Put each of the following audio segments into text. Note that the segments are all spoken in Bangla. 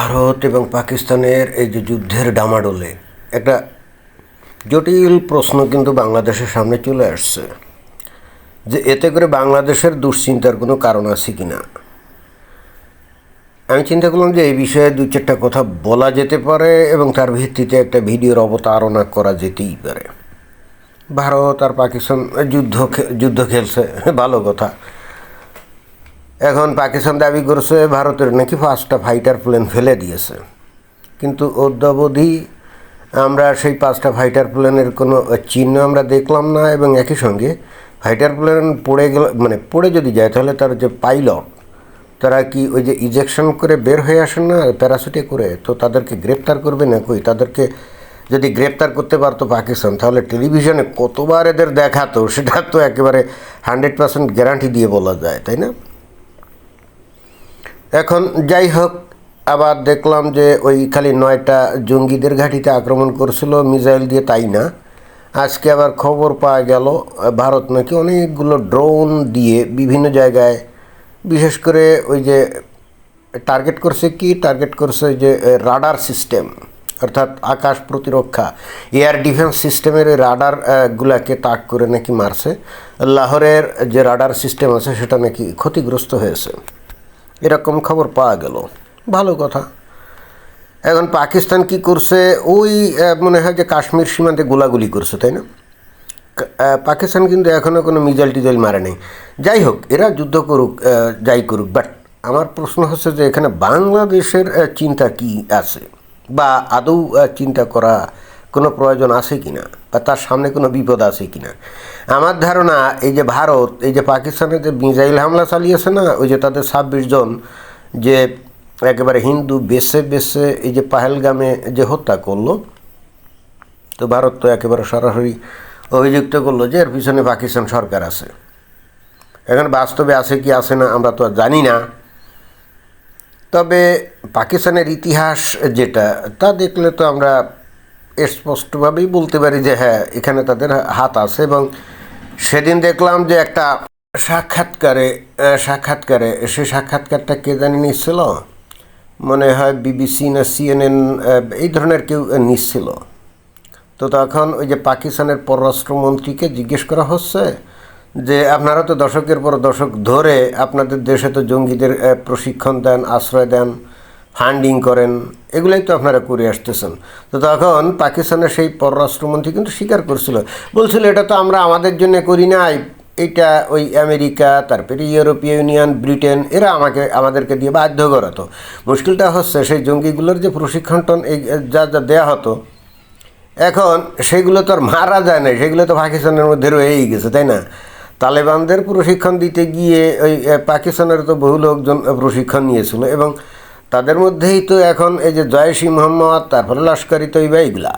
ভারত এবং পাকিস্তানের এই যে যুদ্ধের ডামাডোলে, একটা জটিল প্রশ্ন কিন্তু বাংলাদেশের সামনে চলে আসছে যে এতে করে বাংলাদেশের দুশ্চিন্তার কোনো কারণ আছে কি না আমি চিন্তা করলাম যে এই বিষয়ে দু চারটা কথা বলা যেতে পারে এবং তার ভিত্তিতে একটা ভিডিওর অবতারণা করা যেতেই পারে। ভারত আর পাকিস্তান যুদ্ধ যুদ্ধ খেলছে, ভালো কথা। এখন পাকিস্তান দাবি করছে, ভারতের নাকি পাঁচটা ফাইটার প্লেন ফেলে দিয়েছে। কিন্তু অদ্যাবধি আমরা সেই পাঁচটা ফাইটার প্লেনের কোনো চিহ্ন আমরা দেখলাম না এবং একই সঙ্গে ফাইটার প্লেন পড়ে গেল মানে পড়ে যদি যায়, তাহলে তার যে পাইলট তারা কি ওই যে ইজেকশন করে বের হয়ে আসেন না প্যারাসুটে করে? তো তাদেরকে গ্রেপ্তার করবে না কই? তাদেরকে যদি গ্রেপ্তার করতে পারতো পাকিস্তান, তাহলে টেলিভিশনে কতবার এদের দেখাতো, সেটা তো একেবারে হান্ড্রেড পার্সেন্ট গ্যারান্টি দিয়ে বলা যায়, তাই না? এখন যাই হোক, আবার দেখলাম যে ওই খালি নয়টা জঙ্গিদের ঘাঁটিতে আক্রমণ করছিল, মিসাইল দিয়ে তাই না। আজকে আবার খবর পাওয়া গেল, ভারত নাকি অনেকগুলো ড্রোন দিয়ে বিভিন্ন জায়গায়, বিশেষ করে ওই যে টার্গেট করছে কি? টার্গেট করছে যে রাডার সিস্টেম অর্থাৎ আকাশ প্রতিরক্ষা। এয়ার ডিফেন্স সিস্টেমের ওই রাডার গুলাকে তাক করে নাকি মারছে। লাহোরের যে রাডার সিস্টেম আছে, সেটা নাকি ক্ষতিগ্রস্ত হয়েছে। এরকম খবর পাওয়া গেল। ভালো কথা। এখন পাকিস্তান কি করছে? ওই মনে হয় যে কাশ্মীর সীমান্তে গোলাগুলি করছে, তাই না? পাকিস্তান কিন্তু এখনও কোনো মিজাইল টিজাইল মারে নেই। যাই হোক, এরা যুদ্ধ করুক যাই করুক বাট আমার প্রশ্ন হচ্ছে যে এখানে বাংলাদেশের চিন্তা কি আছে? বা আদৌ চিন্তা করা কোনো প্রয়োজন আছে কি না বা তার সামনে কোনো বিপদ আছে কি না আমার ধারণা এই যে ভারত, এই যে পাকিস্তানে যে মিজাইল হামলা চালিয়েছে না, ওই যে তাদের ছাব্বিশ জন যে একেবারে হিন্দু বেছে বেছে এই যে পাহেলগামে যে হত্যা করল, তো ভারত তো একেবারে সরাসরি অভিযুক্ত করল যে এর পিছনে পাকিস্তান সরকার আছে। এখন বাস্তবে আছে কি আছে না আমরা তো জানি না। তবে পাকিস্তানের ইতিহাস যেটা, তা দেখলে তো আমরা স্পষ্টভাবেই বলতে পারি যে হ্যাঁ এখানে তাদের হাত আছে এবং সেদিন দেখলাম যে একটা সাক্ষাৎকারে সাক্ষাৎকারে, সে সাক্ষাৎকারটা কে জানি নিচ্ছিল? মনে হয় বিবিসি না সিএনএন এই ধরনের কেউ নিচ্ছিল। তো তখন ওই যে পাকিস্তানের পররাষ্ট্রমন্ত্রীকে জিজ্ঞেস করা হচ্ছে যে, আপনারা তো দশকের পর দশক ধরে আপনাদের দেশে তো জঙ্গিদের প্রশিক্ষণ দেন, আশ্রয় দেন ফান্ডিং করেন, এগুলাই তো আপনারা করে আসতেছেন। তো তখন পাকিস্তানের সেই পররাষ্ট্রমন্ত্রী কিন্তু স্বীকার করছিল। বলছিল, এটা তো আমরা আমাদের জন্য করি নাই। এটা ওই আমেরিকা, তারপরে ইউরোপীয় ইউনিয়ন, ব্রিটেন, এরা আমাকে, আমাদেরকে দিয়ে বাধ্য করাতো। মুশকিলটা হচ্ছে, সেই জঙ্গিগুলোর যে প্রশিক্ষণ টন এই যা যা দেওয়া হতো, এখন সেগুলো তো আর মারা যায় না সেগুলো তো পাকিস্তানের মধ্যে রয়েই গেছে, তাই না? তালেবানদের প্রশিক্ষণ দিতে গিয়ে ওই পাকিস্তানের তো বহু লোকজন প্রশিক্ষণ নিয়েছিল এবং তাদের মধ্যেই তো এখন এই যে জয়সি মোহাম্মদ, তারপরে লস্করি তৈবা এইগুলা।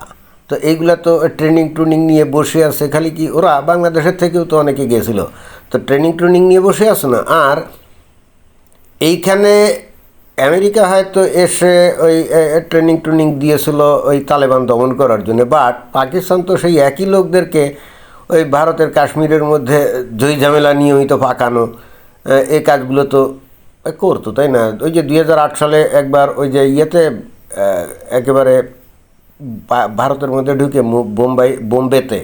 তো এইগুলা তো ট্রেনিং ট্রেনিং নিয়ে বসে আছে, খালি কি ওরা বাংলাদেশের থেকেও তো অনেকে গিয়েছিল তো ট্রেনিং ট্রেনিং নিয়ে বসে আছে না? আর এইখানে আমেরিকা হয়তো এসে ওই ট্রেনিং ট্রেনিং দিয়েছিল ওই তালেবান দমন করার জন্য। বাট পাকিস্তান তো সেই একই লোকদেরকে ওই ভারতের কাশ্মীরের মধ্যে জয় ঝামেলা নিয়মিত পাকানো এই কাজগুলো তো করতো, তাই না? ওই যে দুই হাজার আট সালে একবার ওই যে ইয়েতে একেবারে ভারতের মধ্যে ঢুকে বোম্বাই, বোম্বেতে।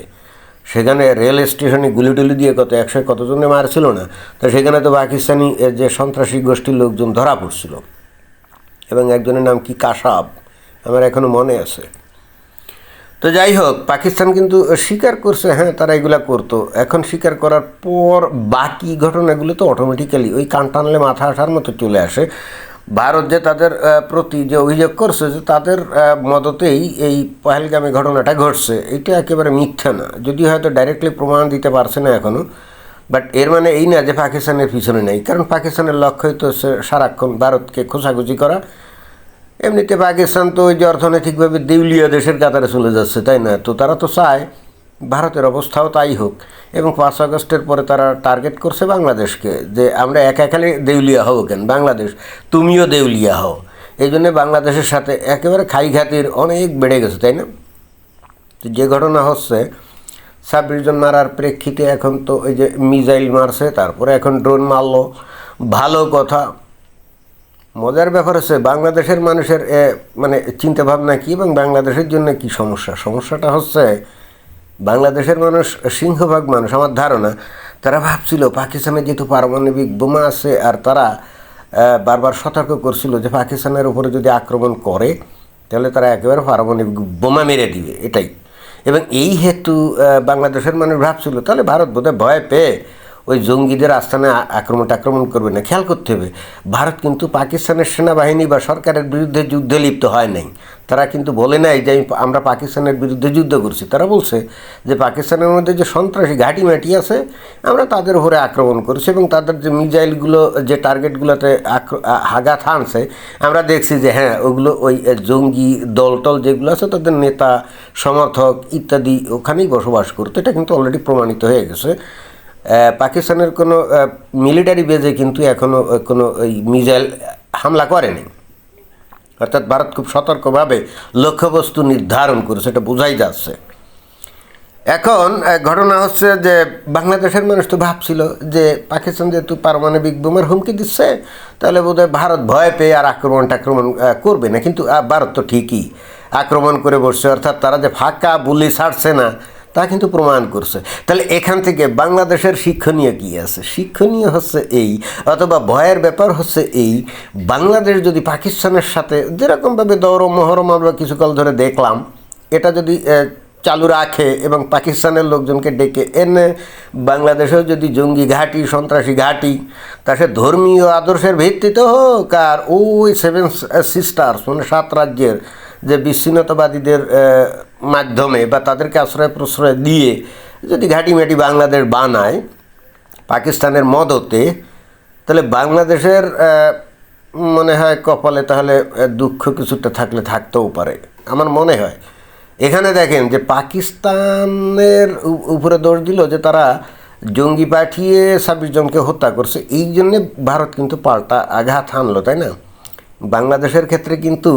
সেখানে রেল স্টেশনে গুলি টুলি দিয়ে কত একশো কতজনে মারছিল না? তো সেখানে তো পাকিস্তানি যে সন্ত্রাসী গোষ্ঠীর লোকজন ধরা পড়ছিল। এবং একজনের নাম কি কাসাব আমার এখনও মনে আছে। তো যাই হোক, পাকিস্তান কিন্তু স্বীকার করছে হ্যাঁ তারা এগুলা করতো। এখন স্বীকার করার পর বাকি ঘটনাগুলো তো অটোমেটিক্যালি ওই কান টানলে মাথা আসার মতো চলে আসে। ভারত যে তাদের প্রতি যে অভিযোগ করছে যে তাদের মদতেই এই পহেলগামী ঘটনাটা ঘটছে, এটা একেবারে মিথ্যা না। যদি হয়তো ডাইরেক্টলি প্রমাণ দিতে পারছে না এখনও বাট এর মানে এই না যে পাকিস্তানের পিছনে নেই। কারণ পাকিস্তানের লক্ষ্যই তো সারাক্ষণ ভারতকে খোঁচাখুচি করা এমনিতে পাকিস্তান তো ওই যে অর্থনৈতিকভাবে দেউলিয়া দেশের কাতারে চলে যাচ্ছে, তাই না? তো তারা তো চায় ভারতের অবস্থাও তাই হোক। এবং পাঁচ আগস্টের পরে তারা টার্গেট করছে বাংলাদেশকে যে আমরা একা খালি দেউলিয়া হব কেন? বাংলাদেশ, তুমিও দেউলিয়া হও। এই জন্যে বাংলাদেশের সাথে একেবারে খাই খাতির অনেক বেড়ে গেছে, তাই না? তো যে ঘটনা হচ্ছে, ছাব্বিশ জন মারার প্রেক্ষিতে এখন তো ওই যে মিজাইল মারছে, তারপরে এখন ড্রোন মারলো। ভালো কথা। মজার ব্যাপার হচ্ছে বাংলাদেশের মানুষের মানে চিন্তা ভাবনা কি এবং বাংলাদেশের জন্য কি সমস্যা? সমস্যাটা হচ্ছে বাংলাদেশের মানুষ সিংহভাগ মানুষ, আমার ধারণা, তারা ভাবছিল পাকিস্তানে যেহেতু পারমাণবিক বোমা আছে আর তারা বারবার সতর্ক করছিল যে পাকিস্তানের উপরে যদি আক্রমণ করে, তাহলে তারা একেবারে পারমাণবিক বোমা মেরে দিবে, এটাই। এবং এই হেতু বাংলাদেশের মানুষ ভাবছিল, তাহলে ভারত বোধহয় ভয় পেয়ে ওই জঙ্গিদের আস্থানে আ- আক্রমণ করবে না। খেয়াল করতে হবে, ভারত কিন্তু পাকিস্তানের সেনাবাহিনী বা সরকারের বিরুদ্ধে যুদ্ধে লিপ্ত হয় নাই। তারা কিন্তু বলে নাই যে আমি- আমরা পাকিস্তানের বিরুদ্ধে যুদ্ধ করছি। তারা বলছে যে পাকিস্তানের মধ্যে যে সন্ত্রাসী ঘাঁটি মাটি আছে, আমরা তাদের উপরে আক্রমণ করছি এবং তাদের যে মিজাইলগুলো যে টার্গেটগুলোতে আক্র- আ- আঘাত আমরা দেখছি যে হ্যাঁ ওগুলো ওই জঙ্গি দলটল যেগুলো আছে, তাদের নেতা, সমর্থক ইত্যাদি ওখানেই বসবাস করতো। এটা কিন্তু অলরেডি প্রমাণিত হয়ে গেছে। পাকিস্তানের কোনো মিলিটারি বেজে কিন্তু এখনও কোনো ওই মিজাইল হামলা করেনি। অর্থাৎ ভারত খুব সতর্কভাবে লক্ষ্যবস্তু নির্ধারণ করেছে, এটা বোঝাই যাচ্ছে। এখন ঘটনা হচ্ছে যে বাংলাদেশের মানুষ তো ভাবছিল যে পাকিস্তান যেহেতু পারমাণবিক বোমার হুমকি দিচ্ছে, তাহলে বোধহয় ভারত ভয় পেয়ে আর আক্রমণ টাক্রমণ করবে না। কিন্তু ভারত তো ঠিকই আক্রমণ করে বসছে। অর্থাৎ তারা যে ফাঁকা বুলি ছাড়ছে না তা কিন্তু প্রমাণ করছে। তাহলে এখান থেকে বাংলাদেশের শিক্ষণীয় কী আছে? শিক্ষণীয় হচ্ছে এই, অথবা ভয়ের ব্যাপার হচ্ছে এই, বাংলাদেশ যদি পাকিস্তানের সাথে যেরকমভাবে দৌড় মহরম আমরা কিছুকাল ধরে দেখলাম, এটা যদি চালু রাখে এবং পাকিস্তানের লোকজনকে ডেকে এনে বাংলাদেশেও যদি জঙ্গি ঘাঁটি, সন্ত্রাসী ঘাঁটি, তা সে ধর্মীয় আদর্শের ভিত্তিতে হোক আর ওই সেভেন সিস্টার্স মানে সাত রাজ্যের যে বিচ্ছিন্নতাবাদীদের মাধ্যমে বা তাদেরকে আশ্রয় প্রশ্রয় দিয়ে যদি ঘাঁটি মাটি বাংলাদেশ বানায়, পাকিস্তানের মদতে, তাহলে বাংলাদেশের মনে হয় কপালে তাহলে দুঃখ কিছুটা থাকলে থাকতেও পারে, আমার মনে হয়। এখানে দেখেন যে পাকিস্তানের উপরে দোষ দিল যে তারা জঙ্গি পাঠিয়ে ছাব্বিশ জনকে হত্যা করছে, এই জন্যে ভারত কিন্তু পাল্টা আঘাত হানলো, তাই না? বাংলাদেশের ক্ষেত্রে কিন্তু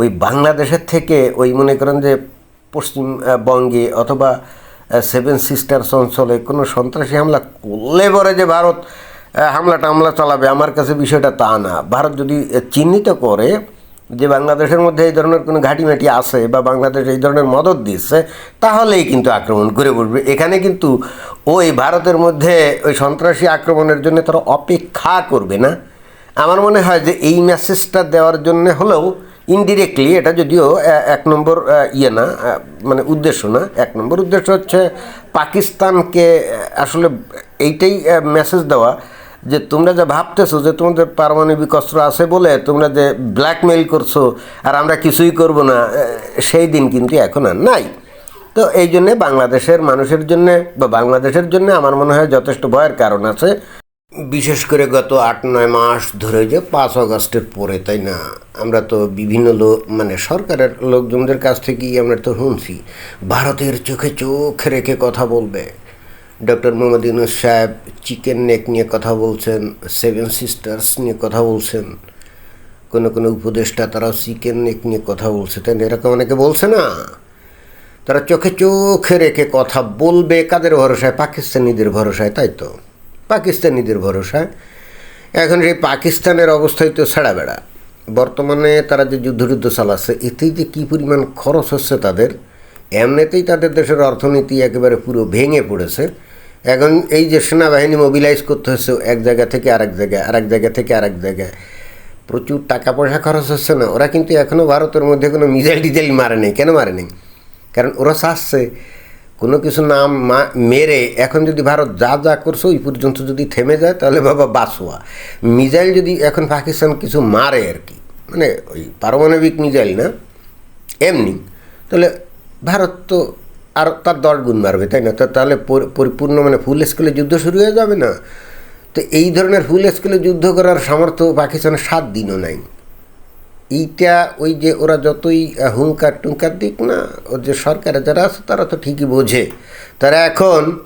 ওই বাংলাদেশের থেকে ওই মনে করেন যে পশ্চিমবঙ্গে অথবা সেভেন সিস্টার্স অঞ্চলে কোনো সন্ত্রাসী হামলা করলে পরে যে ভারত হামলা টামলা চালাবে, আমার কাছে বিষয়টা তা না। ভারত যদি চিহ্নিত করে যে বাংলাদেশের মধ্যে এই ধরনের কোনো ঘাঁটিমাটি আছে বা বাংলাদেশ এই ধরনের মদত দিচ্ছে, তাহলেই কিন্তু আক্রমণ করে বসবে। এখানে কিন্তু ওই ভারতের মধ্যে ওই সন্ত্রাসী আক্রমণের জন্য তারা অপেক্ষা করবে না। আমার মনে হয় যে এই মেসেজটা দেওয়ার জন্য হলেও ইনডিরেক্টলি এটা যদিও এক নম্বর ইয়ে না মানে উদ্দেশ্য না, এক নম্বর উদ্দেশ্য হচ্ছে পাকিস্তানকে আসলে এইটাই মেসেজ দেওয়া যে তোমরা যা ভাবতেছো যে তোমাদের পারমাণবিক অস্ত্র আছে বলে তোমরা যে ব্ল্যাকমেইল করছ আর আমরা কিছুই করব না সেই দিন কিন্তু এখন আর নাই। তো এই জন্যে বাংলাদেশের মানুষের জন্যে বা বাংলাদেশের জন্য আমার মনে হয় যথেষ্ট ভয়ের কারণ আছে। বিশেষ করে গত আট, নয় মাস ধরে যে পাঁচ অগস্টের পরে, তাই না? আমরা তো বিভিন্ন লোক মানে সরকারের লোকজনদের কাছ থেকেই আমরা তো শুনছি, ভারতের চোখে চোখ রেখে কথা বলবে। ডক্টর মোহাম্মদ ইউনুস সাহেব চিকেন নেক নিয়ে কথা বলছেন, সেভেন সিস্টার্স নিয়ে কথা বলছেন, কোনো কোনো উপদেষ্টা তারাও চিকেন নেক নিয়ে কথা বলছে, তাই এরকম অনেকে বলছে না। তারা চোখে চোখে রেখে কথা বলবে, কাদের ভরসায়? পাকিস্তানিদের ভরসায়, তাই তো? পাকিস্তানিদের ভরসা। এখন সেই পাকিস্তানের অবস্থায় তো ছাড়া বেড়া। বর্তমানে তারা যে যুদ্ধ যুদ্ধ চালাচ্ছে, এতেই যে কী পরিমাণ খরচ হচ্ছে তাদের, এমনিতেই তাদের দেশের অর্থনীতি একেবারে পুরো ভেঙে পড়েছে। এখন এই যে সেনাবাহিনী মোবিলাইজ করতে হচ্ছে, এক জায়গা থেকে আরেক জায়গায়, আরেক জায়গা থেকে আরেক জায়গায়, প্রচুর টাকা পয়সা খরচ হচ্ছে না। ওরা কিন্তু এখনও ভারতের মধ্যে কোনো মিজাইল টিজাইল মারে নেই কেন মারে নেই কারণ ওরা চাচ্ছে কোনো কিছু নাম মা- মেরে এখন যদি ভারত যা যা করছে ওই পর্যন্ত যদি থেমে যায়, তাহলে বাবা বাসোয়া। মিজাইল যদি এখন পাকিস্তান কিছু মারে আর কি মানে ওই পারমাণবিক মিজাইল না, এমনি, তাহলে ভারত তো আর তার দশ গুণ মারবে, তাই না? তাহলে পরিপূর্ণ মানে ফুল স্কেলে যুদ্ধ শুরু হয়ে যাবে না? তো এই ধরনের ফুল স্কেলে যুদ্ধ করার সামর্থ্য পাকিস্তানের সাত দিনও নাই। এইটা ওই যে ওরা যতই হুঙ্কার টুঙ্কার দিক না ওর যে সরকারে যারা আছে তারা তো ঠিকই বোঝে। তারা এখন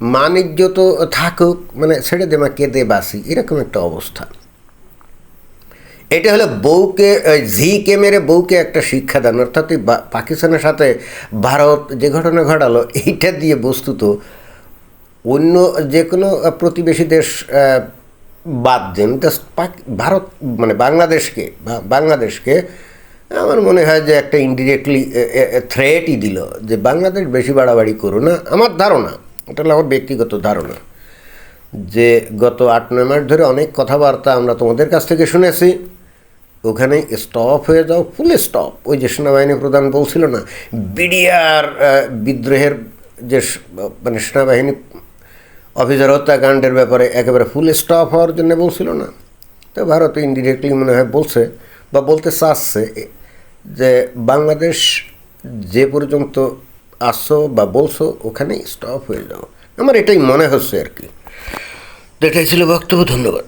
মানিজ্য তো থাকুক মানে ছেড়ে দে মা, কেঁদে বাসি এরকম একটা অবস্থা। এটা হলো বউকে ঝিকে মেরে বউকে একটা শিক্ষাদান অর্থাৎ এই বা- পাকিস্তানের সাথে ভারত যে ঘটনা ঘটালো, এইটা দিয়ে বস্তুত অন্য যে কোনো প্রতিবেশী দেশ বাদ দেন ভারত মানে বাংলাদেশকে বাংলাদেশকে আমার মনে হয় যে একটা ইনডিরেক্টলি থ্রেটই দিল যে বাংলাদেশ বেশি বাড়াবাড়ি করো না। আমার ধারণা, এটা হলো আমার ব্যক্তিগত ধারণা, যে গত আট, নয় মাস ধরে অনেক কথাবার্তা আমরা তোমাদের কাছ থেকে শুনেছি। ওখানে স্টপ হয়ে যাও ফুল স্টপ ওই যে সেনাবাহিনী প্রধান বলছিল না, বিডিআর বিদ্রোহের যে মানে সেনাবাহিনী অফিসার হত্যাকাণ্ডের ব্যাপারে একেবারে ফুল স্টপ হওয়ার জন্য বলছিল না। তো ভারত ইনডিরেক্টলি মনে হয় বলছে বা বলতে চাচ্ছে যে বাংলাদেশ যে পর্যন্ত আসছো বা বলছো ওখানেই স্টপ হয়ে যাও। আমার এটাই মনে হচ্ছে আর কি। এটাই ছিল বক্তব্য, ধন্যবাদ।